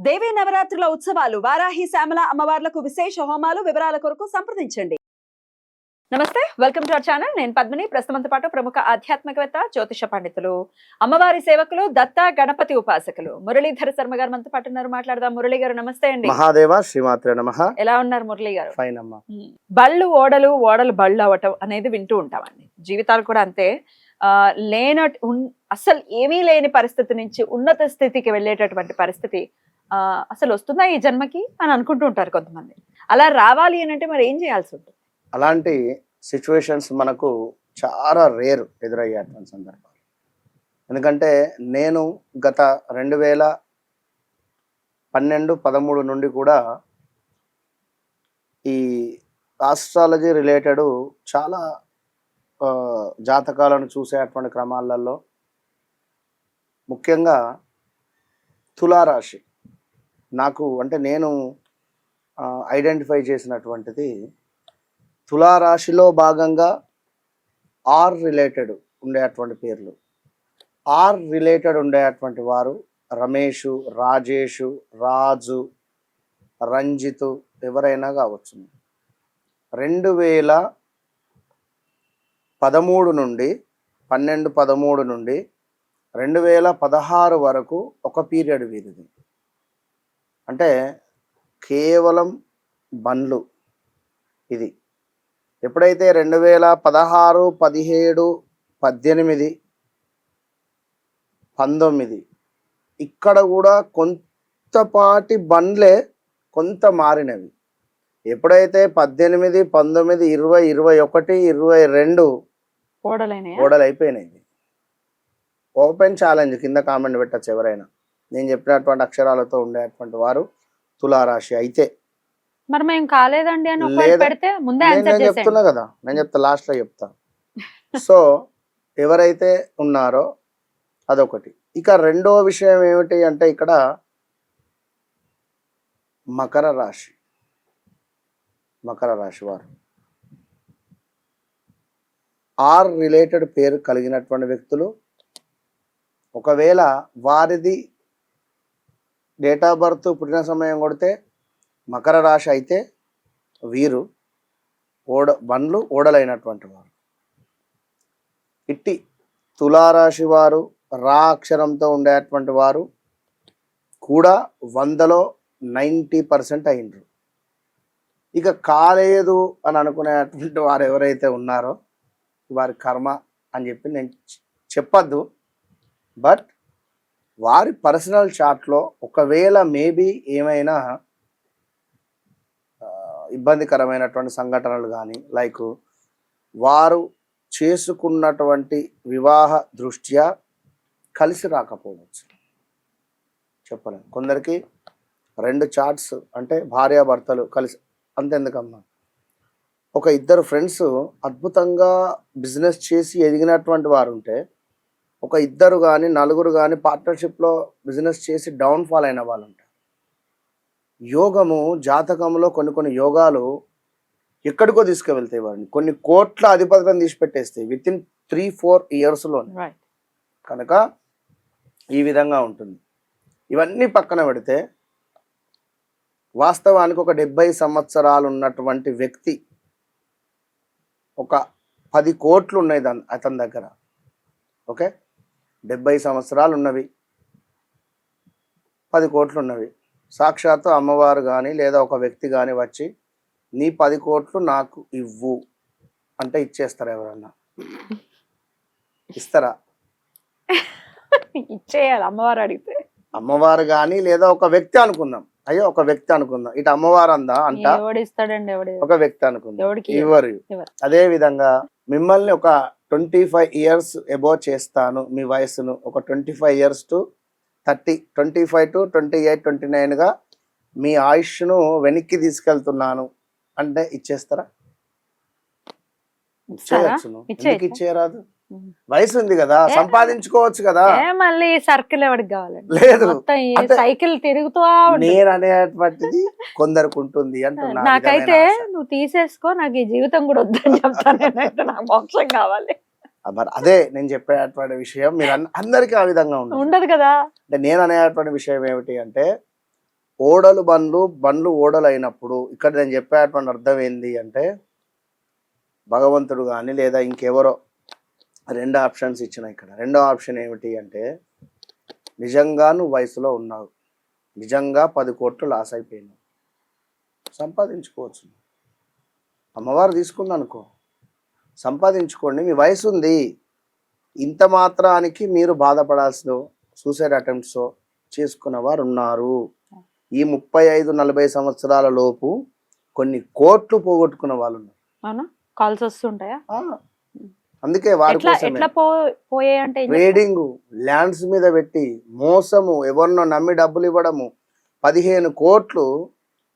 దేవీ నవరాత్రుల ఉత్సవాలు వారాహి శ్యామల అమ్మవార్లకు విశేష హోమాలు వివరాల కొరకు సంప్రదించండి. నమస్తే వెల్కమ్ టు అవర్ ఛానల్. నేను పద్మిని. ప్రస్తుతంతో పాటు ప్రముఖ ఆధ్యాత్మికవేత్త జ్యోతిష పండితులు అమ్మవారి సేవకులు దత్త గణపతి ఉపాసకులు మురళీధర శర్మ గారు మనతో పాటు ఉన్నారు. మాట్లాడదాం. మురళి గారు నమస్తే అండి. మహాదేవ శ్రీమాత్రే నమ. ఎలా ఉన్నారు మురళి గారు? ఫైన్ అమ్మా బళ్ళు ఓడలు ఓడలు బళ్ళు అవటం అనేది వింటూ ఉంటామండి. జీవితాలు కూడా అంతే. ఉన్- అసలు ఏమీ లేని పరిస్థితి నుంచి ఉన్నత స్థితికి వెళ్ళేటటువంటి పరిస్థితి అసలు వస్తుందా ఈ జన్మకి అని అనుకుంటూ ఉంటారు కొంతమంది. అలా రావాలి అని అంటే మరి ఏం చేయాల్సి ఉంటుంది? అలాంటి సిచ్యువేషన్స్ మనకు చాలా రేర్ ఎదురయ్యేటువంటి సందర్భాలు. ఎందుకంటే నేను గత రెండు వేల పన్నెండు పదమూడు నుండి కూడా ఈ ఆస్ట్రాలజీ రిలేటెడ్ చాలా జాతకాలను చూసేటువంటి క్రమాలలో ముఖ్యంగా తులారాశి. నాకు అంటే నేను ఐడెంటిఫై చేసినటువంటిది తులారాశిలో భాగంగా ఆర్ రిలేటెడ్ ఉండేటువంటి పేర్లు. ఆర్ రిలేటెడ్ ఉండేటువంటి వారు రమేషు రాజేషు రాజు రంజితు ఎవరైనా కావచ్చు. రెండు వేల పదమూడు నుండి పన్నెండు పదమూడు నుండి రెండు వేల పదహారు వరకు ఒక పీరియడ్ వీరిది. అంటే కేవలం బండ్లు ఇది. ఎప్పుడైతే రెండు వేల పదహారు పదిహేడు పద్దెనిమిది పంతొమ్మిది ఇక్కడ కూడా కొంతపాటి బండ్లే కొంత మారినవి. ఎప్పుడైతే పద్దెనిమిది పంతొమ్మిది ఇరవై ఇరవై ఒకటి ఇరవై రెండు ఓడలైన ఓడలు అయిపోయినాయి ఓపెన్ ఛాలెంజ్ కింద కామెంట్ పెట్టచ్చు ఎవరైనా. నేను చెప్పినటువంటి అక్షరాలతో ఉండేటువంటి వారు తులారాశి అయితే. మరి మేము కాలేదండి అని పెడితే ముందే నేను చెప్తున్నా కదా నేను చెప్తా లాస్ట్లో చెప్తా. సో ఎవరైతే ఉన్నారో అదొకటి. ఇక రెండో విషయం ఏమిటి అంటే ఇక్కడ మకర రాశి. మకర రాశి వారు. ఆర్ రిలేటెడ్ పేరు కలిగినటువంటి వ్యక్తులు. ఒకవేళ వారిది డేట్ ఆఫ్ బర్త్ పుట్టిన సమయం కొడితే మకర రాశి అయితే వీరు ఓడ బండ్లు ఓడలైనటువంటి వారు. ఇట్టి తులారాశి వారు రా అక్షరంతో ఉండేటువంటి వారు కూడా వందలో నైంటీ పర్సెంట్ అయిండ్రు ఇక కాలేదు అని అనుకునేటువంటి వారు ఎవరైతే ఉన్నారో వారి కర్మ అని చెప్పి నేను చెప్పద్దు చెప్పొద్దు. బట్ వారి పర్సనల్ చాట్లో ఒకవేళ మేబీ ఏమైనా ఇబ్బందికరమైనటువంటి సంఘటనలు కానీ లైక్ వారు చేసుకున్నటువంటి వివాహ దృష్ట్యా కలిసి రాకపోవచ్చు. చెప్పలేము కొందరికి రెండు చాట్స్ అంటే భార్యాభర్తలు కలిసి అంతెందుకమ్మా? ఒక ఇద్దరు ఫ్రెండ్స్ అద్భుతంగా బిజినెస్ చేసి ఎదిగినటువంటి వారు ఉంటే ఒక ఇద్దరు కానీ నలుగురు కానీ పార్ట్నర్షిప్లో బిజినెస్ చేసి డౌన్ఫాల్ అయిన వాళ్ళు ఉంటారు యోగము జాతకంలో కొన్ని కొన్ని యోగాలు ఎక్కడికో తీసుకువెళ్తాయి వారిని. కొన్ని కోట్ల అధిపతులను తీసి పెట్టేస్తాయి విత్ ఇన్ త్రీ ఫోర్ ఇయర్స్లో కనుక ఈ విధంగా ఉంటుంది. ఇవన్నీ పక్కన పెడితే వాస్తవానికి ఒక డెబ్బై సంవత్సరాలు ఉన్నటువంటి వ్యక్తి ఒక పది కోట్లు ఉన్నాయి దాని అతని దగ్గర. ఓకే? డెబ్బై సంవత్సరాలు ఉన్నవి పది కోట్లు ఉన్నవి సాక్షాత్తు అమ్మవారు కానీ లేదా ఒక వ్యక్తి కానీ వచ్చి నీ పది కోట్లు నాకు ఇవ్వు అంటే ఇచ్చేస్తారా ఎవరన్నా? ఇస్తారా? ఇచ్చేయాలి అమ్మవారు అడిగితే. అమ్మవారు కానీ లేదా ఒక వ్యక్తి అనుకుందాం. అయ్యో ఒక వ్యక్తి అనుకుందాం. ఇటు అమ్మవారు అందా అంట. ఎవడు ఇస్తాడండి ఎవడు? ఒక వ్యక్తి అనుకుందాం. ఎవడికి ఇవ్వరు. ఇవ్వరు. అదే విధంగా మిమ్మల్ని ఒక ట్వంటీ ఫైవ్ ఇయర్స్ ఎబో చేస్తాను మీ వయసును. ఒక twenty five years to thirty twenty five to twenty eight twenty నైన్గా మీ ఆయుష్ను వెనక్కి తీసుకెళ్తున్నాను. అంటే ఇచ్చేస్తారా? ఇచ్చేయచ్చా? ఇచ్చేయరాదు. వయసు ఉంది కదా? సంపాదించుకోవచ్చు కదా. మళ్ళీ సర్కిల్ ఎవరికి కావాలండి? లేదు. సైకిల్ తిరుగుతూ నేను అనేటువంటిది కొందరికి ఉంటుంది అంటున్నా నాకైతే. నువ్వు తీసేసుకో నాకు ఈ జీవితం కూడా వద్దని చెప్తాను. నాకు మోక్షం కావాలి. అదే నేను చెప్పేటువంటి విషయం. మీరు అందరికీ ఆ విధంగా ఉండదు ఉండదు కదా. అంటే నేను అనేటువంటి విషయం ఏమిటి అంటే ఓడలు బండ్లు బండ్లు ఓడలు అయినప్పుడు ఇక్కడ నేను చెప్పేటువంటి అర్థం ఏంది అంటే భగవంతుడు కానీ లేదా ఇంకెవరో రెండు ఆప్షన్స్ ఇచ్చిన ఇక్కడ. రెండో ఆప్షన్ ఏమిటి అంటే నిజంగా నువ్వు వయసులో ఉన్నావు. నిజంగా పది కోట్లు లాస్ అయిపోయినావు. సంపాదించుకోవచ్చు. అమ్మవారు తీసుకుంది అనుకో సంపాదించుకోండి మీ వయసు ఉంది. ఇంత మాత్రానికి మీరు బాధపడాల్సిన సూసైడ్ అటెంప్ట్స్ చేసుకున్న వారు ఉన్నారు ఈ ముప్పై ఐదు నలభై సంవత్సరాల లోపు కొన్ని కోట్లు పోగొట్టుకున్న వాళ్ళు ఉన్నారు కాల్స్ వస్తుంటాయా? అందుకే వారి? ట్రేడింగ్ ల్యాండ్స్ మీద పెట్టి మోసము ఎవరినో నమ్మి డబ్బులు ఇవ్వడము. పదిహేను కోట్లు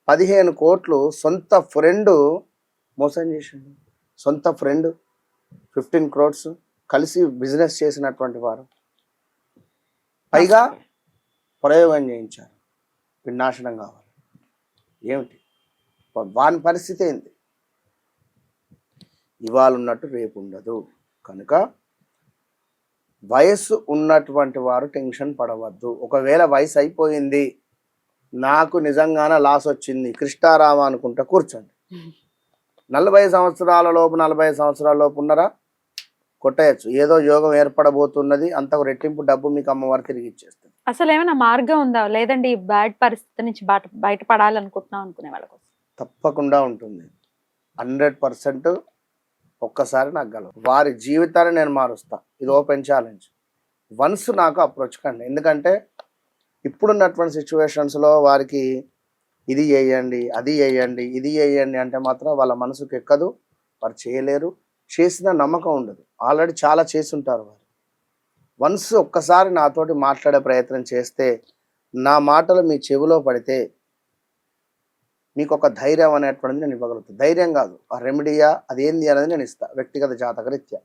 పదిహేను కోట్లు సొంత ఫ్రెండ్ మోసం చేసిండు. సొంత ఫ్రెండ్ ఫిఫ్టీన్ క్రోడ్స్ కలిసి బిజినెస్ చేసినటువంటి వారు. పైగా ప్రయోగం చేయించారు. వినాశనం కావాలి. ఏమిటి? వాని పరిస్థితి ఏంది? ఇవాళ ఉన్నట్టు రేపు ఉండదు. కనుక వయస్సు ఉన్నటువంటి వారు టెన్షన్ పడవద్దు. ఒకవేళ వయసు అయిపోయింది నాకు నిజంగానే లాస్ వచ్చింది కృష్ణారామ అనుకుంటా కూర్చోండి. నలభై సంవత్సరాల లోపు నలభై సంవత్సరాల లోపు ఉన్నారా? కొట్టేయచ్చు. ఏదో యోగం ఏర్పడబోతున్నది అంతకు రెట్టింపు డబ్బు మీకు అమ్మవారు తిరిగి ఇచ్చేస్తుంది. అసలు ఏమైనా మార్గం ఉందా? లేదండి ఈ బ్యాడ్ పరిస్థితి నుంచి బయట బయటపడాలనుకుంటున్నాం అనుకునే వాళ్ళ కోసం. తప్పకుండా ఉంటుంది. హండ్రెడ్ పర్సెంట్ ఒక్కసారి నాకు గలవు. వారి జీవితాన్ని నేను మారుస్తా. ఇది ఓపెన్ ఛాలెంజ్. వన్స్ నాకు అప్రోచ్ కండి. ఎందుకంటే ఇప్పుడున్నటువంటి సిచ్యువేషన్స్లో వారికి ఇది చేయండి అది చేయండి ఇది చేయండి అంటే మాత్రం వాళ్ళ మనసుకు ఎక్కదు వారు చేయలేరు. చేసిన నమ్మకం ఉండదు. ఆల్రెడీ చాలా చేసి ఉంటారు వారు. వన్స్ ఒక్కసారి నాతోటి మాట్లాడే ప్రయత్నం చేస్తే నా మాటలు మీ చెవిలో పడితే మీకు ఒక ధైర్యం అనేటువంటిది నేను ఇవ్వగలుగుతాను ధైర్యం కాదు. ఆ రెమెడీయా అదేంది అనేది నేను ఇస్తా వ్యక్తిగత జాతకరీత్యా.